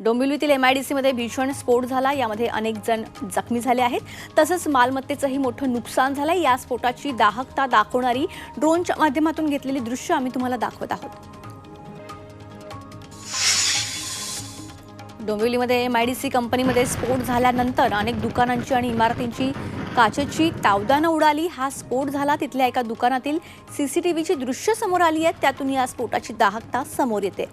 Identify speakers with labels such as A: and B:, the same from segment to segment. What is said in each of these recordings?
A: डोंबिवलीतील एमआयडीसीमध्ये भीषण स्फोट झाला. यामध्ये अनेक जण जखमी झाले आहेत. तसंच मालमत्तेचंही मोठं नुकसान झालं या स्फोटाची दाहकता दाखवणारी ड्रोनच्या माध्यमातून घेतलेली दृश्य आम्ही तुम्हाला दाखवत आहोत. डोंबिवलीमध्ये सी कंपनीमध्ये स्फोट झाल्यानंतर अनेक दुकानांची आणि इमारतींची काचेची तावदानं उडाली. हा स्फोट झाला. तिथल्या एका दुकानातील सी सी टी व्हीची दृश्य समोर आली आहेत त्यातून या स्फोटाची दाहकता समोर येते.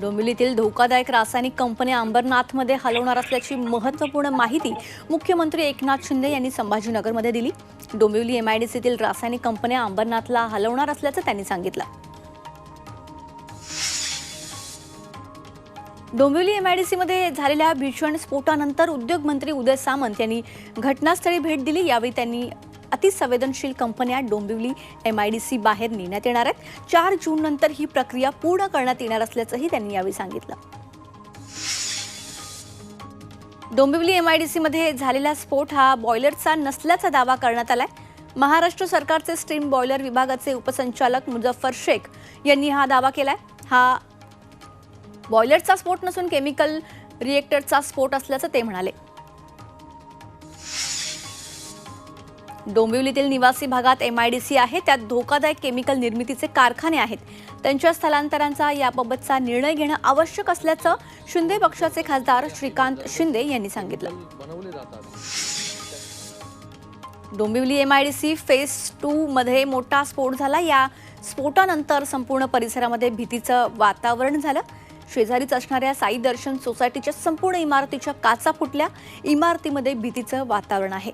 A: डोंबिवलीतील धोकादायक रासायनिक कंपन्या अंबरनाथमध्ये हलवणार असल्याची महत्त्वपूर्ण माहिती मुख्यमंत्री एकनाथ शिंदे यांनी संभाजीनगरमध्ये दिली. डोंबिवली एमआयडीसीतील रासायनिक कंपन्या अंबरनाथला हलवणार असल्याचं त्यांनी सांगितलं. डोंबिवली एमआयडीसीमध्ये झालेल्या भीषण स्फोटानंतर उद्योगमंत्री उदय सामंत यांनी घटनास्थळी भेट दिली. यावेळी त्यांनी अतिसंवेदनशील कंपन्या डोंबिवली एमआयडीसी बाहेर नेण्यात येणार आहेत. चार जून नंतर ही प्रक्रिया पूर्ण करण्यात येणार असल्याचंही त्यांनी यावेळी सांगितलं. डोंबिवली एमआयडीसीमध्ये झालेला स्फोट हा बॉयलरचा नसल्याचा दावा करण्यात आलाय. महाराष्ट्र सरकारचे स्टीम बॉयलर विभागाचे उपसंचालक मुझफ्फर शेख यांनी हा दावा केलाय. हा बॉयलरचा स्फोट नसून केमिकल रिएक्टरचा स्फोट असल्याचं ते म्हणाले. डोंबिवलीतील निवासी भागात एम आय डी सी आहे. त्यात धोकादायक केमिकल निर्मितीचे कारखाने आहेत. त्यांच्या स्थलांतरांचा याबाबतचा निर्णय घेणं आवश्यक असल्याचं शिंदे पक्षाचे खासदार श्रीकांत शिंदे यांनी सांगितलं.
B: Dombivli M
A: I D C phase two मध्ये मोठा स्फोट झाला. या स्फोटानंतर संपूर्ण परिसरामध्ये भीतीचं वातावरण झालं. शेजारीच असणाऱ्या साई दर्शन सोसायटीच्या संपूर्ण इमारतीच्या काचा फुटल्या. इमारतीमध्ये भीतीचं वातावरण आहे.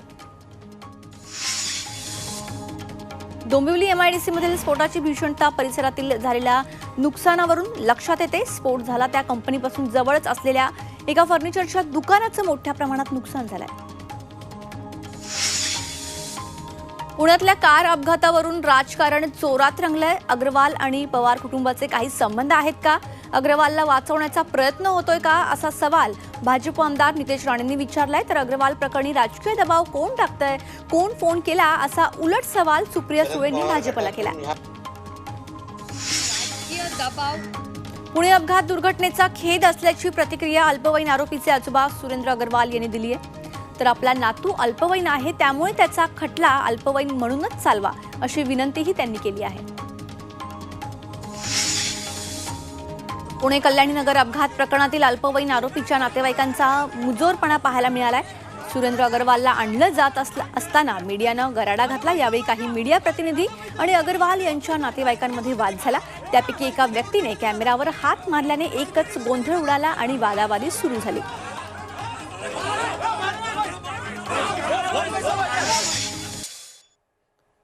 A: डोंबिवली एमआयडीसीमधील स्फोटाची भीषणता परिसरातील झालेल्या नुकसानावरून लक्षात येते. स्फोट झाला त्या कंपनीपासून जवळच असलेल्या एका फर्निचरच्या दुकानाचं मोठ्या प्रमाणात नुकसान झालंय. पुण्यातल्या कार अपघातावरून राजकारण चोरात रंगलंय. अग्रवाल आणि पवार कुटुंबाचे काही संबंध आहेत का? अग्रवालला वाचवण्याचा प्रयत्न होतोय का? असा सवाल भाजप आमदार नितेश राणेंनी विचारलाय तर अग्रवाल प्रकरणी राजकीय दबाव कोण टाकतंय? कोण फोन केला? असा उलट सवाल सुप्रिया सुळेंनी भाजपला केला. पुणे अपघात दुर्घटनेचा खेद असल्याची प्रतिक्रिया अल्पवयीन आरोपीचे आजोबा सुरेंद्र अग्रवाल यांनी दिली आहे. तर आपला नातू अल्पवयीन आहे त्यामुळे त्याचा खटला अल्पवयीन म्हणूनच चालवा अशी विनंतीही त्यांनी केली आहे. पुणे कल्याणीनगर अपघात प्रकरणातील अल्पवयीन आरोपीच्या नातेवाईकांचा मुजोरपणा पाहायला मिळालाय. सुरेंद्र अगरवालला आणलं जात असताना मीडियानं गराडा घातला. यावेळी काही मीडिया प्रतिनिधी आणि अगरवाल यांच्या नातेवाईकांमध्ये वाद झाला. त्यापैकी एका व्यक्तीने कॅमेरावर हात मारल्याने एकच गोंधळ उडाला आणि वादावादी सुरू झाली.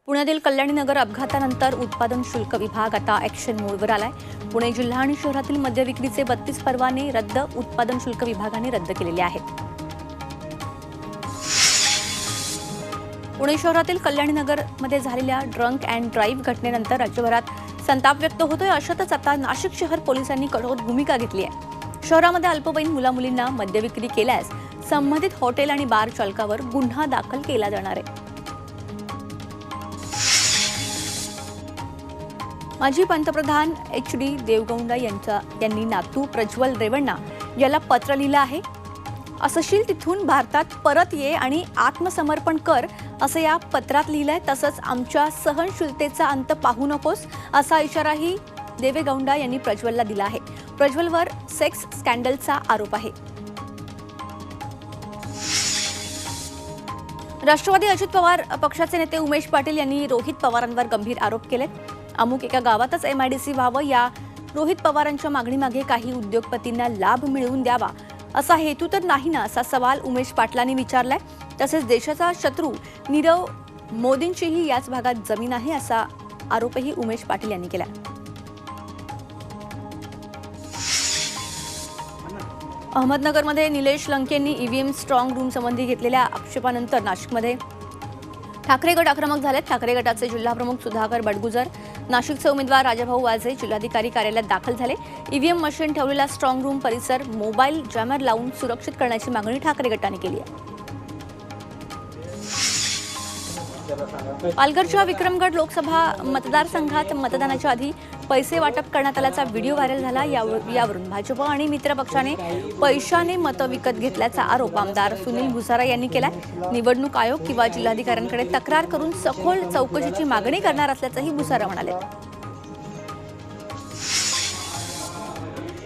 A: पुण्यातील कल्याणीनगर अपघातानंतर उत्पादन शुल्क विभाग आता ॲक्शन मोडवर आलाय. पुणे जिल्हा आणि शहरातील मद्य विक्रीचे बत्तीस परवाने रद्द उत्पादन शुल्क विभागाने रद्द केलेले आहेत. पुणे शहरातील कल्याणीनगरमध्ये झालेल्या ड्रंक अँड ड्राईव्ह घटनेनंतर राज्यभरात संताप व्यक्त होतोय. अशातच आता नाशिक शहर पोलिसांनी कठोर भूमिका घेतली आहे. शहरामध्ये अल्पवयीन मुलामुलींना मद्यविक्री केल्यास संबंधित हॉटेल आणि बार चालकावर गुन्हा दाखल केला जाणार आहे. माजी पंतप्रधान एच डी देवगौंडा यांचा यांनी नातू प्रज्वल रेवण्णा याला पत्र लिहिलं आहे. असशील तिथून भारतात परत ये आणि आत्मसमर्पण कर असं या पत्रात लिहिलं आहे तसंच आमच्या सहनशीलतेचा अंत पाहू नकोस असा इशाराही देवेगौंडा यांनी प्रज्वलला दिला आहे. प्रज्वलवर सेक्स स्कॅन्डलचा आरोप आहे. राष्ट्रवादी अजित पवार पक्षाचे नेते उमेश पाटील यांनी रोहित पवारांवर गंभीर आरोप केलेत. अमुक एका गावातच एमआयडीसी व्हावं या रोहित पवारांच्या मागणीमागे काही उद्योगपतींना लाभ मिळवून द्यावा असा हेतू तर नाही ना असा सवाल उमेश पाटलांनी विचारलाय. तसेच देशाचा शत्रू नीरव मोदींचीही याच भागात जमीन आहे असा आरोपही उमेश पाटील यांनी केला अहमदनगरमध्ये निलेश लंकेंनी ईव्हीएम स्ट्रॉंग रूम संबंधी घेतलेल्या आक्षेपानंतर नाशिकमध्ये ठाकरे गट आक्रमक झालेत. ठाकरे गटाचे जिल्हाप्रमुख सुधाकर बडगुजर नाशिकचे उमेदवार राजाभाऊ वाजे जिल्हाधिकारी कार्यालयात दाखल झाले. ईव्हीएम मशीन ठेवलेला स्ट्रॉंग रूम परिसर मोबाईल जॅमर लावून सुरक्षित करण्याची मागणी ठाकरे गटाने केली आहे. पालघरच्या विक्रमगड लोकसभा मतदारसंघात मतदानाच्या आधी पैसे वाटप करण्यात आल्याचा व्हिडिओ व्हायरल झाला. यावरून भाजप आणि मित्रपक्षाने पैशाने मतं विकत घेतल्याचा आरोप आमदार सुनील भुसारा यांनी केलाय. निवडणूक आयोग किंवा जिल्हाधिकाऱ्यांकडे तक्रार करून सखोल चौकशीची मागणी करणार असल्याचंही भुसारा म्हणाले.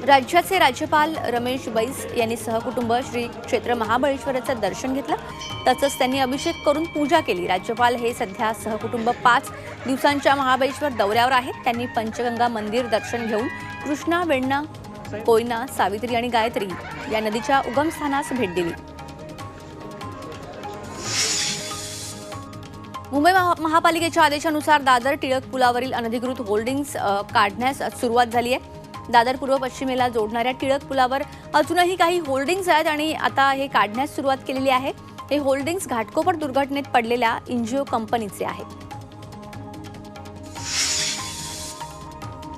A: राज्याचे राज्यपाल रमेश बैस यांनी सहकुटुंब श्री क्षेत्र महाबळेश्वराचं दर्शन घेतलं. तसंच त्यांनी अभिषेक करून पूजा केली. राज्यपाल हे सध्या सहकुटुंब पाच दिवसांच्या महाबळेश्वर दौऱ्यावर आहेत. त्यांनी पंचगंगा मंदिर दर्शन घेऊन कृष्णा वेण्णा कोयना सावित्री आणि गायत्री या नदीच्या उगमस्थानास भेट दिली. मुंबई महा- महापालिकेच्या आदेशानुसार दादर टिळक पुलावरील अनधिकृत होल्डिंग्स काढण्यास सुरुवात झाली आहे. दादर पूर्व पश्चिमेला जोडणाऱ्या टिळक पुलावर अजूनही काही होल्डिंग्स आहेत आणि आता हे काढण्यास सुरुवात केलेली आहे. हे होल्डिंग्स घाटकोपर दुर्घटनेत पडलेल्या एनजीओ कंपनीचे आहेत.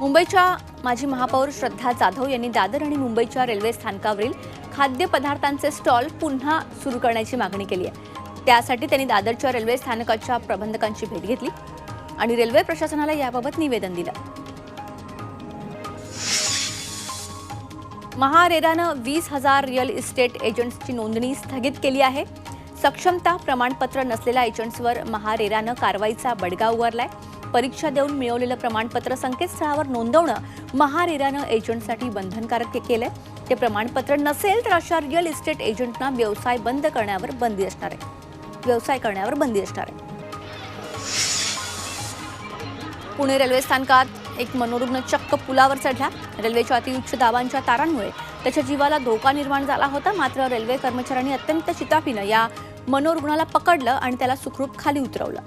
A: मुंबईच्या माजी महापौर श्रद्धा जाधव यांनी दादर आणि मुंबईच्या रेल्वे स्थानकावरील खाद्यपदार्थांचे स्टॉल पुन्हा सुरू करण्याची मागणी केली आहे. त्यासाठी त्यांनी दादरच्या रेल्वे स्थानकाच्या प्रबंधकांची भेट घेतली आणि रेल्वे प्रशासनाला याबाबत निवेदन दिलं. महारेरानं वीस हजार रिअल इस्टेट एजंट्सची नोंदणी स्थगित केली आहे. सक्षमता प्रमाणपत्र नसलेल्या एजंट्सवर महारेरानं कारवाईचा बडगा उगारलाय. परीक्षा देऊन मिळवलेलं प्रमाणपत्र संकेतस्थळावर नोंदवणं महारेरानं एजंटसाठी बंधनकारक केलं केलंय. ते प्रमाणपत्र नसेल तर अशा रिअल इस्टेट एजंटना व्यवसाय बंद करण्यावर बंदी असणार आहे. व्यवसाय करण्यावर बंदी असणार आहे. पुणे रेल्वे स्थानकात एक मनोरुग्ण चक्क पुलावर चढला. रेल्वेच्या अतिउच्च दाबांच्या तारांमुळे त्याच्या जीवाला धोका निर्माण झाला होता. मात्र रेल्वे कर्मचाऱ्यांनी अत्यंत चितापीनं या मनोरुग्णाला पकडलं आणि त्याला सुखरूप खाली उतरवलं.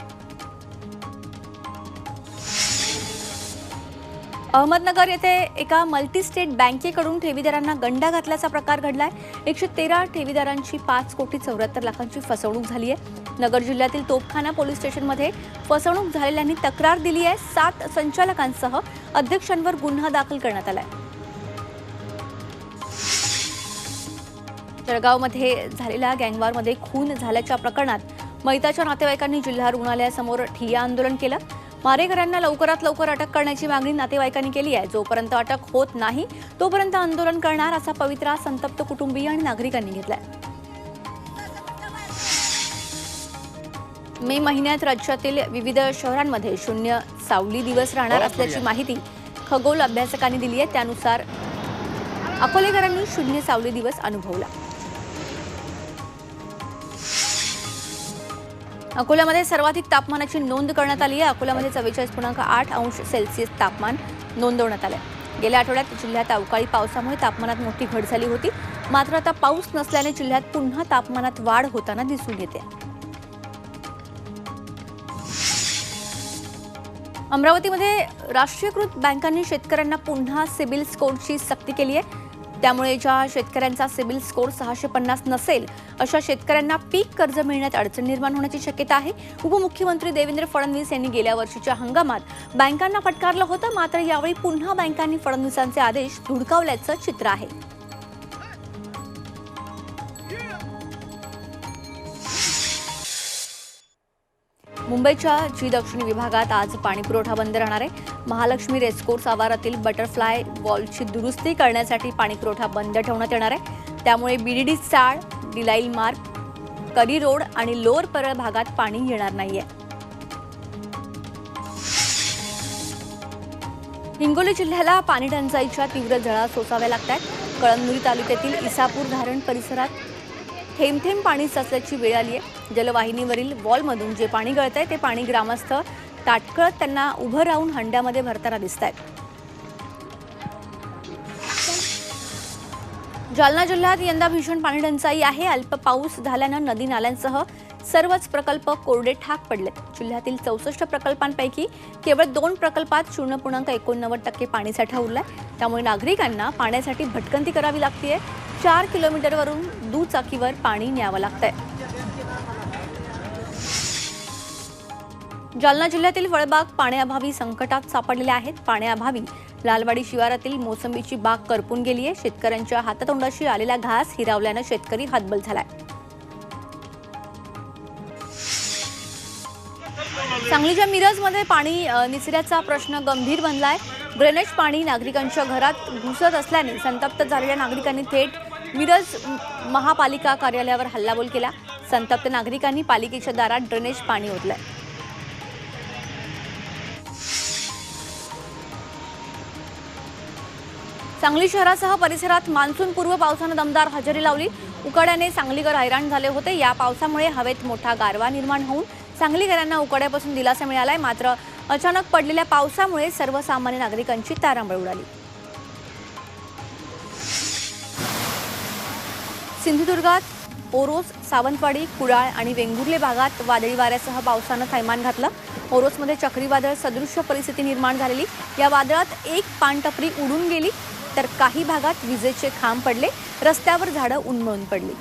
A: अहमदनगर येथे एका मल्टीस्टेट बँकेकडून ठेवीदारांना गंडा घातल्याचा प्रकार घडलाय. एकशे तेरा ठेवीदारांची पाच कोटी चौऱ्याहत्तर लाखांची फसवणूक झाली आहे नगर जिल्ह्यातील तोपखाना पोलीस स्टेशनमध्ये फसवणूक झालेल्यांनी तक्रार दिली आहे. सात संचालकांसह अध्यक्षांवर गुन्हा दाखल करण्यात आलाय. जळगावमध्ये झालेल्या गँगवारमध्ये खून झाल्याच्या प्रकरणात मैताच्या नातेवाईकांनी जिल्हा रुग्णालयासमोर ठिय्या आंदोलन केलं. मारेकऱ्यांना लवकरात लवकर अटक करण्याची मागणी नातेवाईकांनी केली आहे. जोपर्यंत अटक होत नाही तोपर्यंत आंदोलन करणार असा पवित्रा संतप्त कुटुंबीय आणि नागरिकांनी घेतलाय. मे महिन्यात राज्यातील विविध शहरांमध्ये शून्य सावली दिवस राहणार असल्याची माहिती खगोल अभ्यासकांनी दिली आहे. त्यानुसार अकोलेकरांनी शून्य सावली दिवस अनुभवला. अकोल्यामध्ये सर्वाधिक तापमानाची नोंद करण्यात आली आहे. अकोल्यामध्ये चव्वेचाळीस पूर्णांक आठ अंश सेल्सिअस तापमान नोंदवण्यात आलं गेल्या आठवड्यात जिल्ह्यात अवकाळी पावसामुळे तापमानात मोठी घट झाली होती. मात्र आता पाऊस नसल्याने जिल्ह्यात पुन्हा तापमानात वाढ होताना दिसून येते. अमरावतीमध्ये राष्ट्रीयकृत बँकांनी शेतकऱ्यांना पुन्हा सिबिल स्कोरची सक्ती केली आहे. त्यामुळे ज्या शेतकऱ्यांचा सिबिल स्कोर सहाशे पन्नास नसेल अशा शेतकऱ्यांना पीक कर्ज मिळण्यात अडचण निर्माण होण्याची शक्यता आहे. उपमुख्यमंत्री देवेंद्र फडणवीस यांनी गेल्या वर्षीच्या हंगामात बँकांना फटकारलं होतं मात्र यावेळी पुन्हा बँकांनी फडणवीसांचे आदेश धुडकावल्याचं चित्र आहे. मुंबईच्या जी दक्षिण विभागात आज पाणीपुरवठा बंद राहणार आहे. महालक्ष्मी रेसकोर्स आवारातील बटरफ्लाय वॉलची दुरुस्ती करण्यासाठी पाणीपुरवठा बंद ठेवण्यात येणार आहे. त्यामुळे BDD chawl Delisle Marg Curry Road आणि लोअर परळ भागात पाणी येणार नाहीये. हिंगोली जिल्ह्याला पाणी टंचाईच्या तीव्र झळा सोसाव्या लागतात कळमनुरी तालुक्यातील इसापूर धारण परिसरात थेंबथेंब पाणी साचल्याची वेळ आली आहे. जलवाहिनीवरील वॉलमधून जे पाणी गळतंय ते पाणी ग्रामस्थ ताटकळत त्यांना उभं राहून हंड्यामध्ये भरताना दिसत आहेत जालना जिल्ह्यात यंदा भीषण पाणी टंचाई आहे. अल्प पाऊस झाल्यानं नदी नाल्यांसह सर्वच प्रकल्प कोरडे ठाक पडले जिल्ह्यातील चौसष्ट प्रकल्पांपैकी केवळ दोन प्रकल्पात शून्य पूर्णांक एकोणनव्वद टक्के पाणीसाठा उरलाय त्यामुळे नागरिकांना पाण्यासाठी भटकंती करावी लागतेय. चार किलोमीटरवरून दुचाकीवर पाणी न्यावं लागतंय. जालना जिल्ह्यातील फळबाग पाण्याअभावी संकटात सापडलेल्या आहेत. पाण्याअभावी लालवाडी शिवारातील मोसंबीची बाग करपून गेली आहे शेतकऱ्यांच्या हातातोंडाशी आलेला घास हिरावल्यानं शेतकरी हातबल झालाय. सांगलीच्या मिरजमध्ये पाणी निचऱ्याचा प्रश्न गंभीर बनलाय. ड्रेनेज पाणी नागरिकांच्या घरात घुसत असल्याने संतप्त झालेल्या नागरिकांनी थेट मिरज महापालिका कार्यालयावर हल्लाबोल केला. संतप्त नागरिकांनी पालिकेच्या दारात ड्रेनेज पाणी ओतलंय. सांगली शहरासह परिसरात मान्सूनपूर्व पावसानं दमदार हजेरी लावली. उकाड्याने सांगलीकर हैराण झाले होते. या पावसामुळे हवेत मोठा गारवा निर्माण होऊन सांगलीकरांना उकाड्यापासून दिलासा मिळालाय. मात्र अचानक पडलेल्या पावसामुळे सर्वसामान्य नागरिकांची तारांबळ उडाली. सिंधुदुर्गात ओरोस सावंतवाडी कुडाळ आणि वेंगुर्ले भागात वादळी वाऱ्यासह पावसानं थैमान घातलं. ओरोसमध्ये चक्रीवादळ सदृश्य परिस्थिती निर्माण झालेली. या वादळात एक पानटपरी उडून गेली तर काही भागात विजेचे खांब पडले. रस्त्यावर झाडं उन्मळून पडली.